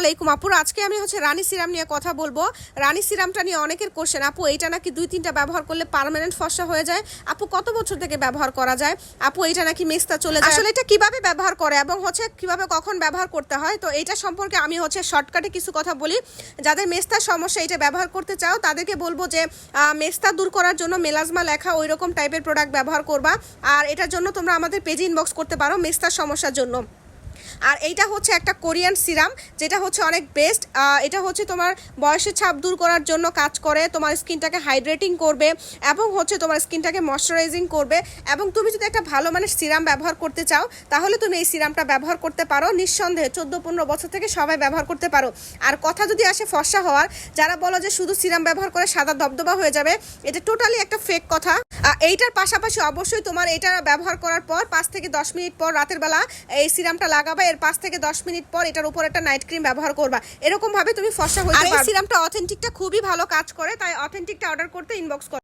আলাইকুম আপুর আজকে আমি হচ্ছে রানী সিরাম নিয়ে কথা বলব। রানী সিরামটা নিয়ে অনেকের কোশ্চেন আপু, এইটা নাকি দুই তিনটা ব্যবহার করলে পার্মানেন্ট ফসা হয়ে যায়? আপু, কত বছর থেকে ব্যবহার করা যায়? আপু, এইটা নাকি মেস্তা চলে যায়? আসলে এটা কীভাবে ব্যবহার করে এবং হচ্ছে কীভাবে কখন ব্যবহার করতে হয়? তো এইটা সম্পর্কে আমি হচ্ছে শর্টকাটে কিছু কথা বলি। যাদের মেস্তার সমস্যা এটা ব্যবহার করতে চাও, তাদেরকে বলব যে মেস্তা দূর করার জন্য মেলাজমা লেখা ওই রকম টাইপের প্রোডাক্ট ব্যবহার করবা। আর এটার জন্য তোমরা আমাদের পেজে ইনবক্স করতে পারো মেস্তার সমস্যার জন্য। আর এইটা হচ্ছে একটা কোরিয়ান সিরাম, যেটা হচ্ছে অনেক বেস্ট এটা হচ্ছে তোমার বয়সের ছাপ দূর করার জন্য কাজ করে, তোমার স্কিনটাকে হাইড্রেটিং করবে এবং হচ্ছে তোমার স্কিনটাকে ময়শ্চারাইজিং করবে এবং তুমি যদি একটা ভালো মানের সিরাম ব্যবহার করতে চাও, তাহলে তুমি এই সিরামটা ব্যবহার করতে পারো। নিঃসন্দেহে চোদ্দ পনেরো বছর থেকে সবাই ব্যবহার করতে পারো। আর কথা যদি আসে ফর্সা হওয়ার, যারা বলো যে শুধু সিরাম ব্যবহার করে সাদা দবদবা হয়ে যাবে, এটা টোটালি একটা ফেক কথা। এইটার পাশাপাশি অবশ্যই তোমার এটা ব্যবহার করার পর পাঁচ থেকে দশ মিনিট পর রাতের বেলা এই সিরামটা লাগাবা এর পাঁচ থেকে দশ মিনিট পর এটার উপর একটা নাইট ক্রিম ব্যবহার করবা। এরকম ভাবে তুমি ফসা হয়ে যাবে সিরামটা অথেন্টিকটা খুবই ভালো কাজ করে তাই অথেন্টিকটা অর্ডার করতে ইনবক্স করো।